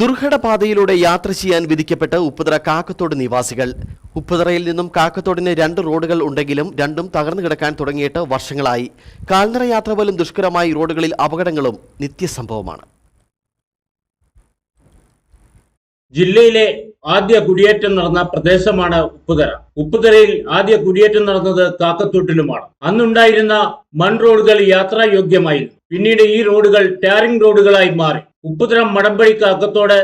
ദുർഘട പാതയിലൂടെ യാത്ര ചെയ്യാൻ വിധിക്കപ്പെട്ട് ഉപ്പുതറ കാക്കത്തോട് നിവാസികൾ. ഉപ്പുതറയിൽ നിന്നും കാക്കത്തോടിന് രണ്ട് റോഡുകൾ ഉണ്ടെങ്കിലും രണ്ടും തകർന്നു കിടക്കാൻ തുടങ്ങിയിട്ട് വർഷങ്ങളായി. കാൽനട യാത്ര പോലും ദുഷ്കരമായി റോഡുകളിൽ അപകടങ്ങളും നിത്യസംഭവമാണ്. ജില്ലയിലെ ആദ്യ കുടിയേറ്റം നടന്ന പ്രദേശമാണ് ഉപ്പുതറ. ഉപ്പുതറയിൽ ആദ്യ കുടിയേറ്റം നടന്നത് കാക്കത്തോട്ടിലുമാണ്. അന്നുണ്ടായിരുന്ന മൺ റോഡുകൾ യാത്രായോഗ്യമായിരുന്നു. പിന്നീട് ഈ റോഡുകൾ ടാറിംഗ് റോഡുകളായി മാറി. ഉപ്പുതറ മടമ്പഴി കാക്കത്തോട്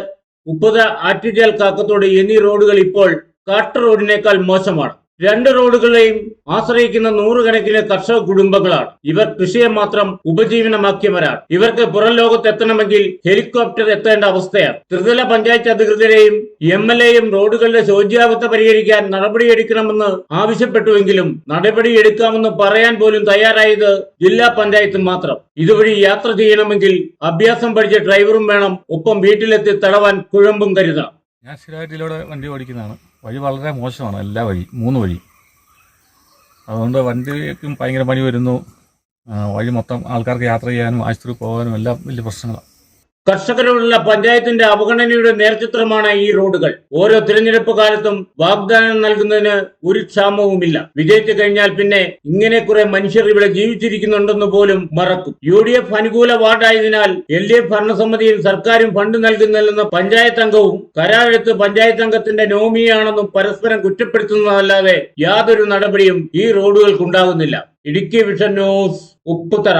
ഉപ്പുതറ ആറ്റുചാൽ കാക്കത്തോട് എന്നീ റോഡുകൾ ഇപ്പോൾ കാട്ട റോഡിനേക്കാൾ മോശമാണ് രണ്ട് റോഡുകളെയും ആശ്രയിക്കുന്ന നൂറുകണക്കിന് കർഷക കുടുംബങ്ങളാണ്. ഇവർ കൃഷിയെ മാത്രം ഉപജീവനമാക്കിയവരാണ്. ഇവർക്ക് പുറം ലോകത്തെത്തണമെങ്കിൽ ഹെലികോപ്റ്റർ എത്തേണ്ട അവസ്ഥയാണ്. ത്രിതല പഞ്ചായത്ത് അധികൃതരെയും എം എൽ എയും റോഡുകളുടെ ശോച്യാവസ്ഥ പരിഹരിക്കാൻ നടപടിയെടുക്കണമെന്ന് ആവശ്യപ്പെട്ടുവെങ്കിലും നടപടിയെടുക്കാമെന്ന് പറയാൻ പോലും തയ്യാറായത് ജില്ലാ പഞ്ചായത്ത് മാത്രം. ഇതുവഴി യാത്ര ചെയ്യണമെങ്കിൽ അഭ്യാസം പഠിച്ച ഡ്രൈവറും വേണം. ഒപ്പം വീട്ടിലെത്തി തടവാൻ കുഴമ്പും കരുതണം. ഞാൻ സ്ഥിരമായിട്ട് ഇതിലൂടെ വണ്ടി ഓടിക്കുന്നതാണ്. വഴി വളരെ മോശമാണ് എല്ലാ വഴി മൂന്ന് വഴി. അതുകൊണ്ട് വണ്ടിക്കും ഭയങ്കര പണി വരുന്നു. വഴി മൊത്തം ആൾക്കാർക്ക് യാത്ര ചെയ്യാനും ആശുപത്രി പോകാനും എല്ലാം വലിയ പ്രശ്നങ്ങളാണ് കർഷകരോടുള്ള പഞ്ചായത്തിന്റെ അവഗണനയുടെ നേർചിത്രമാണ് ഈ റോഡുകൾ. ഓരോ തിരഞ്ഞെടുപ്പ് കാലത്തും വാഗ്ദാനം നൽകുന്നതിന് ഒരു ക്ഷാമവുമില്ല. വിജയിച്ചു കഴിഞ്ഞാൽ പിന്നെ ഇങ്ങനെ കുറെ മനുഷ്യർ ഇവിടെ ജീവിച്ചിരിക്കുന്നുണ്ടെന്ന് പോലും മറക്കും. യു ഡി എഫ് അനുകൂല വാർഡായതിനാൽ എൽ ഡി എഫ് ഭരണസമിതിയിൽ സർക്കാരും ഫണ്ട് നൽകുന്നില്ലെന്ന് പഞ്ചായത്ത് അംഗവും കരാറെടുത്ത് പഞ്ചായത്ത് അംഗത്തിന്റെ നോമിയാണെന്നും പരസ്പരം കുറ്റപ്പെടുത്തുന്നതല്ലാതെ യാതൊരു നടപടിയും ഈ റോഡുകൾക്കുണ്ടാകുന്നില്ല. Idukki vision news Upputhara.